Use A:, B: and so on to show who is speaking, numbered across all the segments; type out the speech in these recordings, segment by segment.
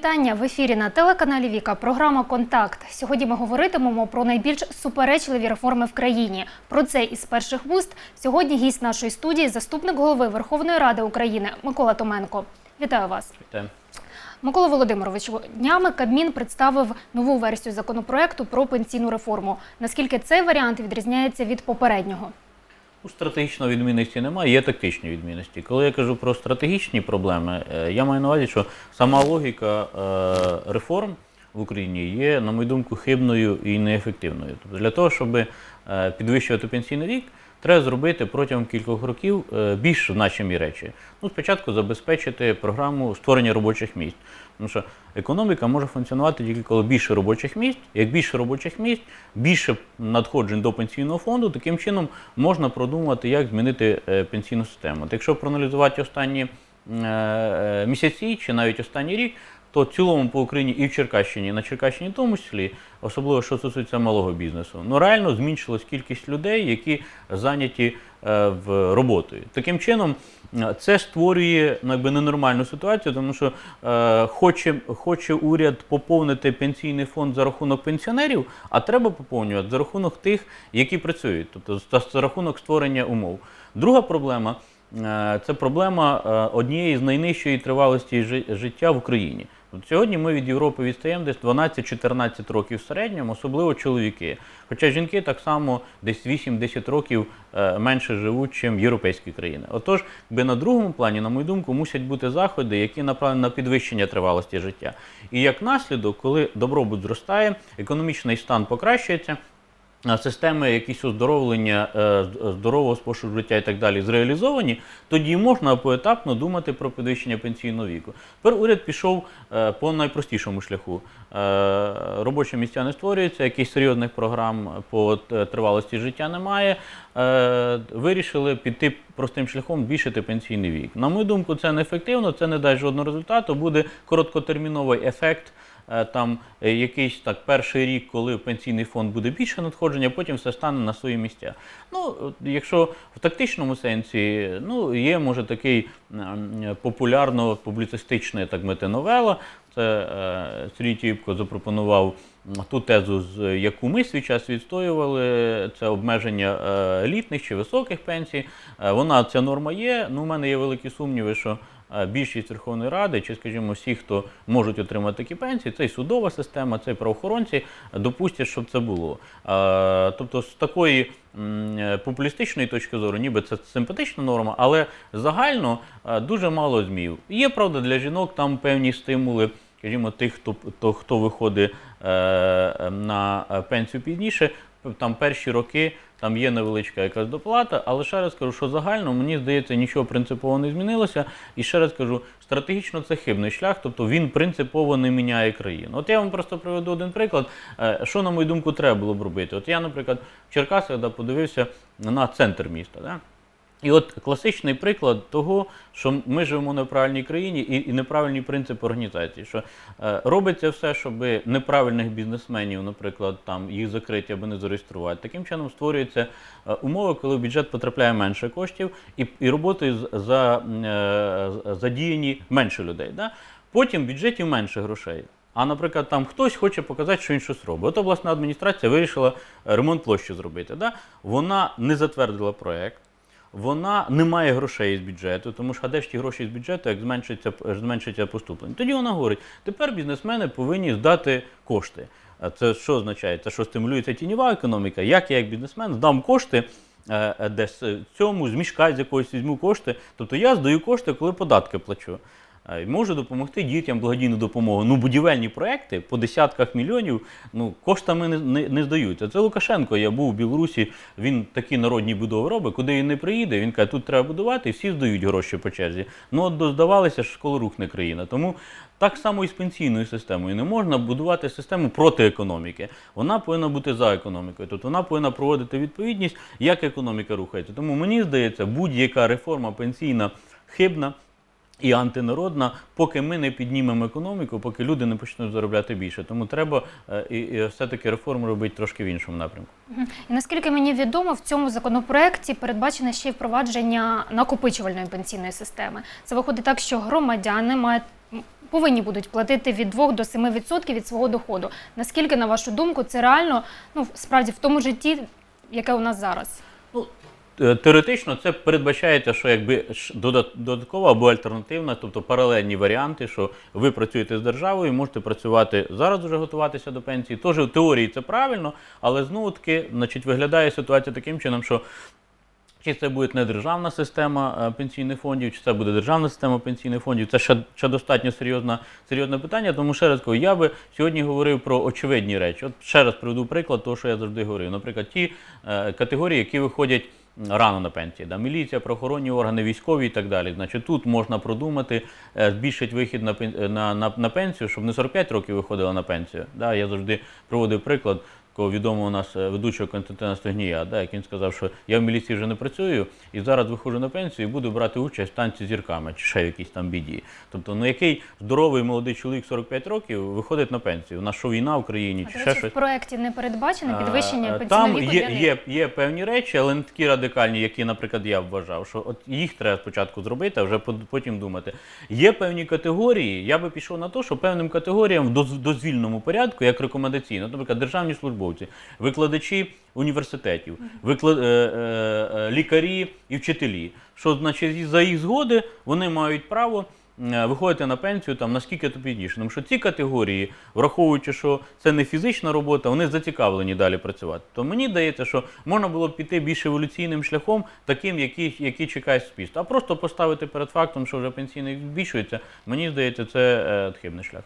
A: Вітання в ефірі на телеканалі Віка. Програма Контакт. Сьогодні ми говоритимемо про найбільш суперечливі реформи в країні. Про це із перших вуст сьогодні гість нашої студії, заступник голови Верховної Ради України Микола Томенко. Вітаю вас.
B: Вітаю.
A: Микола Володимирович, днями Кабмін представив нову версію законопроекту про пенсійну реформу. Наскільки цей варіант відрізняється від попереднього?
B: Ну, стратегічної відмінності немає, є тактичні відмінності. Коли я кажу про стратегічні проблеми, е, я маю на увазі, що сама логіка е, реформ в Україні є, на мою думку, хибною і неефективною. Тобто для того, щоб е, підвищувати пенсійний вік, треба зробити протягом кількох років е, більш значимі речі. Ну, спочатку забезпечити програму створення робочих місць. Тому що економіка може функціонувати тільки коли більше робочих місць. Як більше робочих місць, більше надходжень до пенсійного фонду, таким чином можна продумати, як змінити е, пенсійну систему. Якщо проаналізувати останні е, місяці чи навіть останній рік, то в цілому по Україні і в Черкащині, на Черкащині в тому числі, особливо що стосується малого бізнесу, ну реально зменшилась кількість людей, які зайняті е, в роботою. Таким чином, це створює ну, якби, ненормальну ситуацію, тому що е, хоче, хоче уряд поповнити пенсійний фонд за рахунок пенсіонерів, а треба поповнювати за рахунок тих, які працюють, тобто за, рахунок створення умов. Друга проблема е, це проблема е, однієї з найнижчої тривалості жи- життя в Україні. От сьогодні ми від Європи відстаємо десь 12-14 років в середньому, особливо чоловіки. Хоча жінки так само десь 8-10 років е, менше живуть, ніж європейські країни. Отож, якби на другому плані, на мою думку, мусять бути заходи, які направлені на підвищення тривалості життя. І як наслідок, коли добробут зростає, економічний стан покращується. Системи якісь оздоровлення е, здорового способу життя і так далі зреалізовані, тоді можна поетапно думати про підвищення пенсійного віку. Тепер уряд пішов е, по найпростішому шляху. Е, Робочі місця не створюються, якихось серйозних програм по е, тривалості життя немає. Е, Вирішили піти простим шляхом збільшити пенсійний вік. На мою думку, це неефективно, це не дасть жодного результату. Буде короткотерміновий ефект е, там е, якийсь так перший рік, коли пенсійний фонд буде більше надходження, потім все стане на свої місця. Ну, якщо в тактичному сенсі, ну є може такий популярно-публіцистичний так мити новела. Це е, Сергій Тіпко запропонував ту тезу, з яку ми свій час відстоювали, це обмеження е, літних чи високих пенсій. Е, вона ця норма є. Ну, у мене є великі сумніви, що е, більшість Верховної Ради, чи, скажімо, всі, хто можуть отримати такі пенсії, це і судова система, це і правоохоронці, допустять, щоб це було. Тобто, з такої популістичної точки зору, ніби це симпатична норма, але загально дуже мало змів. Є правда для жінок там певні стимули. Скажімо, тих, хто, хто, виходить е, на пенсію пізніше, там перші роки там є невеличка якась доплата, але ще раз кажу, що загально мені здається, нічого принципово не змінилося. І ще раз кажу, стратегічно це хибний шлях, тобто він принципово не міняє країну. От я вам просто приведу один приклад, е, що, на мою думку, треба було б робити. От я, наприклад, в Черкасах да, подивився на центр міста. Да? І от класичний приклад того, що ми живемо в неправильній країні і, і неправильний принцип організації, що е, робиться все, щоб неправильних бізнесменів, наприклад, там їх закрити або не зареєструвати. Таким чином створюються е, умови, коли в бюджет потрапляє менше коштів, і, і роботою за, е, задіяні менше людей. Да? Потім в бюджеті менше грошей. А, наприклад, там хтось хоче показати, що він щось робить. От обласна адміністрація вирішила е, ремонт площі зробити. Да? Вона не затвердила проект. Вона не має грошей з бюджету, тому що а де ж ті гроші з бюджету, як зменшиться, зменшиться поступлення. Тоді вона говорить, тепер бізнесмени повинні здати кошти. А це що означає? Це що стимулюється тіньова економіка? Як я, як бізнесмен, здам кошти е, е, десь цьому, з мішка з якогось візьму кошти. Тобто я здаю кошти, коли податки плачу. Е, і Можу допомогти дітям благодійну допомогу. Ну, будівельні проекти по десятках мільйонів ну, коштами не, не, не здаються. Це Лукашенко. Я був у Білорусі, він такі народні будови робить, куди він не приїде. Він каже, тут треба будувати, і всі здають гроші по черзі. Ну, от здавалося, що школа рухне країна. Тому так само і з пенсійною системою. Не можна будувати систему проти економіки. Вона повинна бути за економікою. Тобто вона повинна проводити відповідність, як економіка рухається. Тому мені здається, будь-яка реформа пенсійна хибна. І антинародна, поки ми не піднімемо економіку, поки люди не почнуть заробляти більше. Тому треба е, і, і все-таки реформу робити трошки в іншому напрямку.
A: І наскільки мені відомо, в цьому законопроекті передбачене ще й впровадження накопичувальної пенсійної системи. Це виходить так, що громадяни мають повинні будуть платити від 2 до 7% від свого доходу. Наскільки, на вашу думку, це реально ну справді в тому житті, яке у нас зараз?
B: Ну, теоретично це передбачається, що якби додаткова або альтернативна, тобто паралельні варіанти, що ви працюєте з державою, можете працювати зараз, вже готуватися до пенсії. Тож в теорії це правильно, але знову таки, значить, виглядає ситуація таким чином, що. Чи це буде не державна система е, пенсійних фондів, чи це буде державна система пенсійних фондів? Це ще, ще достатньо серйозна, серйозне питання. Тому ще раз кажу, я би сьогодні говорив про очевидні речі. От ще раз приведу приклад того, що я завжди говорив. Наприклад, ті е, категорії, які виходять рано на пенсії, да, міліція, правоохоронні органи, військові і так далі. Значить, тут можна продумати, е, збільшити вихід на, на, на, на пенсію, щоб не 45 років виходила на пенсію. Да, я завжди проводив приклад такого відомого у нас е, ведучого Константина Стогнія, да, як він сказав, що я в міліції вже не працюю і зараз виходжу на пенсію і буду брати участь в танці зірками чи ще в якійсь там біді. Тобто, ну який здоровий молодий чоловік 45 років виходить на пенсію? У нас що війна в Україні
A: А,
B: чи
A: до
B: ще щось?
A: в проєкті не передбачено підвищення
B: Е,
A: пенсійного
B: Там
A: віку
B: є, є, є певні речі, але не такі радикальні, які, наприклад, я вважав, що от їх треба спочатку зробити, а вже потім думати. Є певні категорії, я би пішов на те, що певним категоріям в дозвільному порядку, як рекомендаційно, наприклад, державні службовці, викладачі університетів, виклад... е, е, е, лікарі і вчителі, що значить за їх згоди вони мають право виходити на пенсію там наскільки то пізніше. Тому що ці категорії, враховуючи, що це не фізична робота, вони зацікавлені далі працювати. То мені здається, що можна було б піти більш еволюційним шляхом, таким, який, який чекає суспільство. А просто поставити перед фактом, що вже пенсійний збільшується, мені здається, це е, хибний шлях.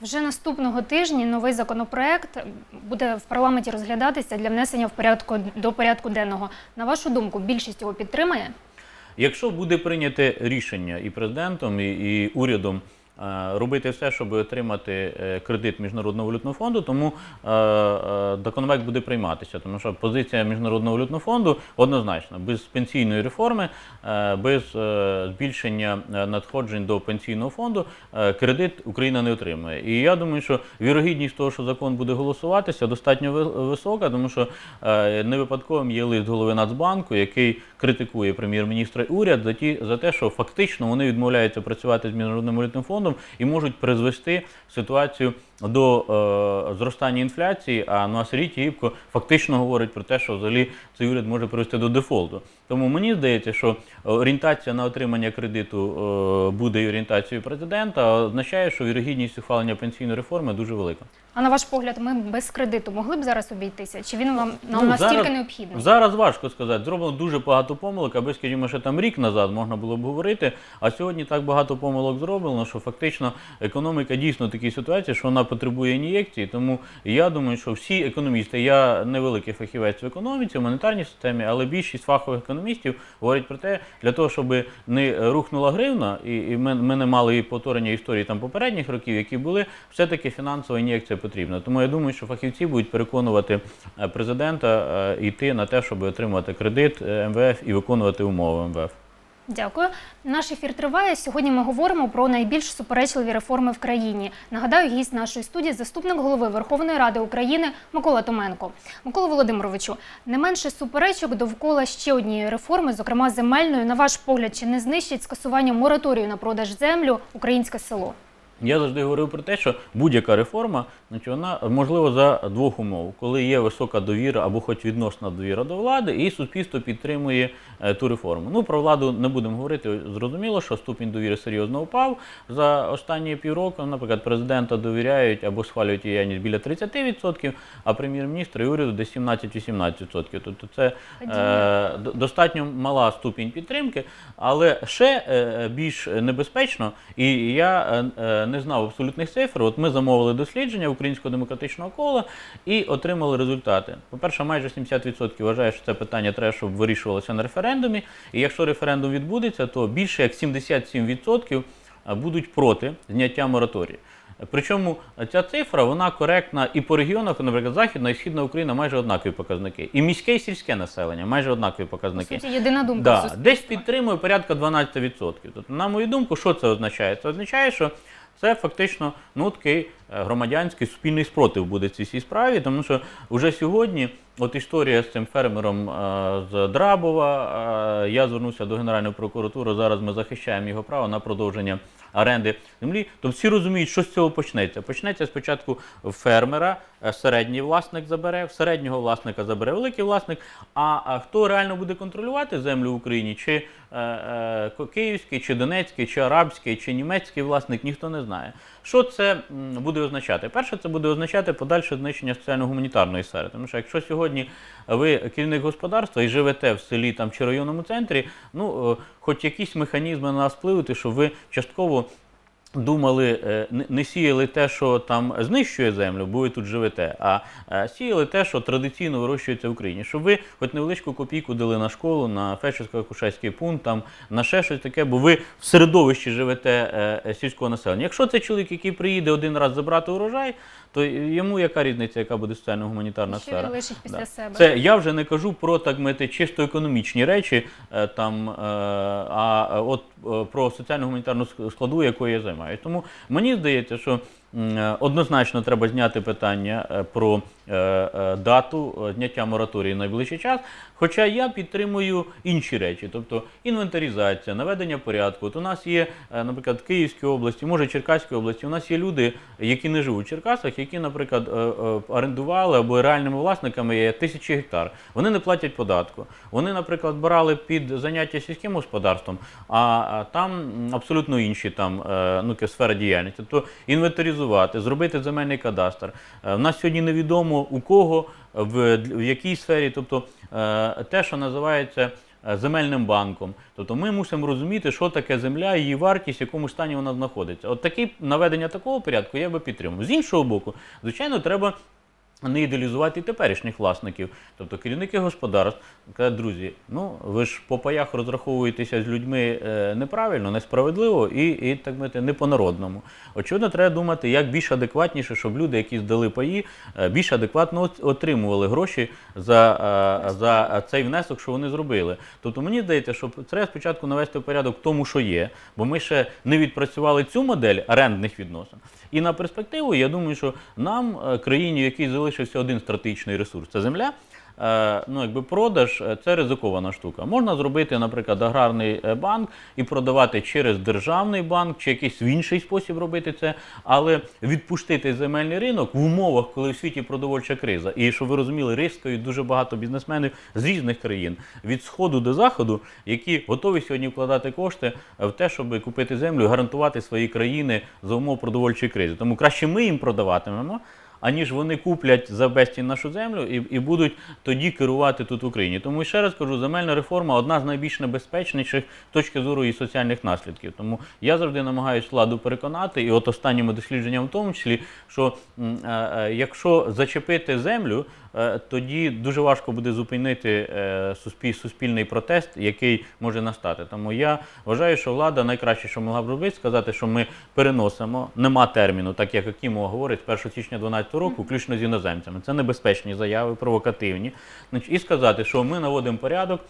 A: Вже наступного тижня новий законопроект буде в парламенті розглядатися для внесення в порядку до порядку денного. На вашу думку, більшість його підтримає?
B: Якщо буде прийняте рішення і президентом, і, і урядом робити все, щоб отримати е, кредит Міжнародного валютного фонду, тому е, е, законопроект буде прийматися. Тому що позиція Міжнародного валютного фонду однозначна. Без пенсійної реформи, е, без е, збільшення е, надходжень до пенсійного фонду е, кредит Україна не отримає. І я думаю, що вірогідність того, що закон буде голосуватися, достатньо ви- висока, тому що е, не випадковим є лист голови Нацбанку, який критикує прем'єр-міністра уряд за ті за те, що фактично вони відмовляються працювати з міжнародним валютним фондом і можуть призвести ситуацію до е, зростання інфляції. А ну, а Сергій Тігіпко фактично говорить про те, що взагалі цей уряд може привести до дефолту. Тому мені здається, що орієнтація на отримання кредиту е, буде і орієнтацією президента, а означає, що вірогідність ухвалення пенсійної реформи дуже велика.
A: А на ваш погляд, ми без кредиту могли б зараз обійтися? Чи він вам нам
B: Ну,
A: настільки
B: зараз-
A: необхідний?
B: Зараз важко сказати. Зроблено дуже багато помилок, аби, скажімо, ще там рік назад можна було б говорити. А сьогодні так багато помилок зроблено, що фактично економіка дійсно в такій ситуації, що вона потребує ін'єкції. Тому я думаю, що всі економісти, я невеликий фахівець в економіці, в монетарній системі, але більшість фахових економістів говорять про те, для того, щоб не рухнула гривна, і, і ми, ми не мали і повторення історії там попередніх років, які були, все-таки фінансова ін'єкція потрібна. Тому я думаю, що фахівці будуть переконувати е, президента е, йти на те, щоб отримати кредит е, МВФ і виконувати умови МВФ.
A: Дякую. Наш ефір триває. Сьогодні ми говоримо про найбільш суперечливі реформи в країні. Нагадаю, гість нашої студії заступник голови Верховної Ради України Микола Томенко. Микола Володимировичу, не менше суперечок довкола ще однієї реформи, зокрема земельної. На ваш погляд, чи не знищить скасування мораторію на продаж землю українське село?
B: Я завжди говорив про те, що будь-яка реформа, значить, вона можлива за двох умов, коли є висока довіра або хоч відносна довіра до влади, і суспільство підтримує е, ту реформу. Ну про владу не будемо говорити. Зрозуміло, що ступінь довіри серйозно впав за останні півроку. Наприклад, президента довіряють або схвалюють діяльність біля 30%, а прем'єр-міністр і уряду десь 17-18%. Тобто це е, достатньо мала ступінь підтримки, але ще е, більш небезпечно, і я е, е, не знав абсолютних цифр. От ми замовили дослідження українського демократичного кола і отримали результати. По-перше, майже 70% вважає, що це питання треба, щоб вирішувалося на референдумі. І якщо референдум відбудеться, то більше як 77% будуть проти зняття мораторію. Причому ця цифра вона коректна і по регіонах, наприклад, Західна і Східна Україна майже однакові показники. І міське і сільське населення майже однакові
A: По
B: показники.
A: суті, єдина думка
B: Да, десь підтримує порядка 12%. Тобто, на мою думку, що це означає? Це означає, що це фактично ну, такий е, громадянський суспільний спротив буде цій цій справі, тому що вже сьогодні, от історія з цим фермером е, з Драбова, е, я звернувся до Генеральної прокуратури, зараз ми захищаємо його право на продовження оренди землі. Тобто всі розуміють, що з цього почнеться. Почнеться спочатку фермера, середній власник забере, в середнього власника забере великий власник. А, хто реально буде контролювати землю в Україні, чи е, е, київський, чи донецький, чи арабський, чи німецький власник, ніхто не знає. Що це буде означати? Перше, це буде означати подальше знищення соціально-гуманітарної сфери. Тому що якщо сьогодні ви керівник господарства і живете в селі там чи районному центрі, ну е, хоч якісь механізми на нас впливати, що ви частково думали, е, не- сіяли те, що там знищує землю, бо ви тут живете, а е, сіяли те, що традиційно вирощується в Україні. Щоб ви хоч невеличку копійку дали на школу, на фельдшерсько-акушерський пункт, там на ще щось таке, бо ви в середовищі живете е, сільського населення. Якщо це чоловік, який приїде один раз забрати урожай, то йому яка різниця, яка буде соціально-гуманітарна
A: Що він
B: сфера?
A: лишить після
B: Да.
A: себе?
B: Це я вже не кажу про так мити чисто економічні речі, е, там, е, а е, от про соціально-гуманітарну складу, якою я займаюся. Тому мені здається, що однозначно треба зняти питання е, про е, е, дату е, зняття мораторію в найближчий час. Хоча я підтримую інші речі, тобто інвентаризація, наведення порядку. От у нас є, е, наприклад, Київській області, може Черкаській області, у нас є люди, які не живуть в Черкасах, які, наприклад, е, е, орендували або реальними власниками є тисячі гектар. Вони не платять податку. Вони, наприклад, брали під заняття сільським господарством, а, там абсолютно інші там е, ну, яка сфера діяльності. Тобто інвентаризувати, зробити земельний кадастр. У В нас сьогодні невідомо у кого, в, в якій сфері, тобто е, те, що називається е, земельним банком. Тобто ми мусимо розуміти, що таке земля, її вартість, в якому стані вона знаходиться. От таке наведення такого порядку я би підтримав. З іншого боку, звичайно, треба. Не ідеалізувати теперішніх власників, тобто керівники господарств, кажуть, друзі, ну ви ж по паях розраховуєтеся з людьми е, неправильно, несправедливо і, і так мовити, не по-народному. Очевидно, треба думати, як більш адекватніше, щоб люди, які здали паї, е, більш адекватно отримували гроші за, е, за цей внесок, що вони зробили. Тобто мені здається, що треба спочатку навести порядок в тому, що є, бо ми ще не відпрацювали цю модель орендних відносин. І на перспективу, я думаю, що нам, е, країні, в якій залишився один стратегічний ресурс, це земля. Е, Ну, якби продаж е, це ризикована штука. Можна зробити, наприклад, аграрний е, банк і продавати через державний банк чи якийсь інший спосіб робити це, але відпустити земельний ринок в умовах, коли в світі продовольча криза. І щоб ви розуміли, рискають дуже багато бізнесменів з різних країн від сходу до заходу, які готові сьогодні вкладати кошти в те, щоб купити землю гарантувати свої країни за умов продовольчої кризи. Тому краще ми їм продаватимемо. Аніж вони куплять за безцінь нашу землю і, і будуть тоді керувати тут в Україні. Тому ще раз кажу, земельна реформа одна з найбільш небезпечніших з точки зору і соціальних наслідків. Тому я завжди намагаюся владу переконати, і от останніми дослідженням в тому числі, що е, е, якщо зачепити землю, тоді дуже важко буде зупинити е, суспіль, суспільний протест, який може настати. Тому я вважаю, що влада найкраще, що могла б робити, сказати, що ми переносимо, нема терміну, так як Акімова говорить, з 1 січня 2012 року, включно з іноземцями. Це небезпечні заяви, провокативні. І сказати, що ми наводимо порядок.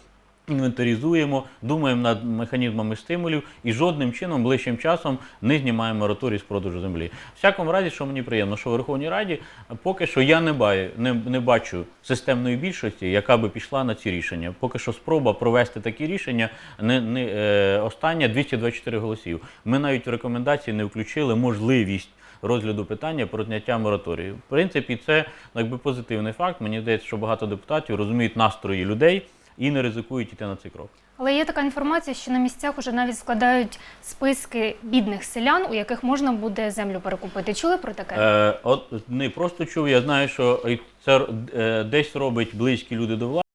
B: Інвентаризуємо, думаємо над механізмами стимулів і жодним чином ближчим часом не знімаємо мораторій з продажу землі. Всякому разі, що мені приємно, що в Верховній Раді поки що я не, баю, не, не бачу системної більшості, яка би пішла на ці рішення. Поки що спроба провести такі рішення не, не е, остання 224 голосів. Ми навіть в рекомендації не включили можливість. Розгляду питання про зняття мораторію. В принципі, це якби позитивний факт. Мені здається, що багато депутатів розуміють настрої людей і не ризикують йти на цей крок.
A: Але є така інформація, що на місцях уже навіть складають списки бідних селян, у яких можна буде землю перекупити. Чули про таке?
B: Е, от не просто чув, я знаю, що це е, десь робить близькі люди до влади.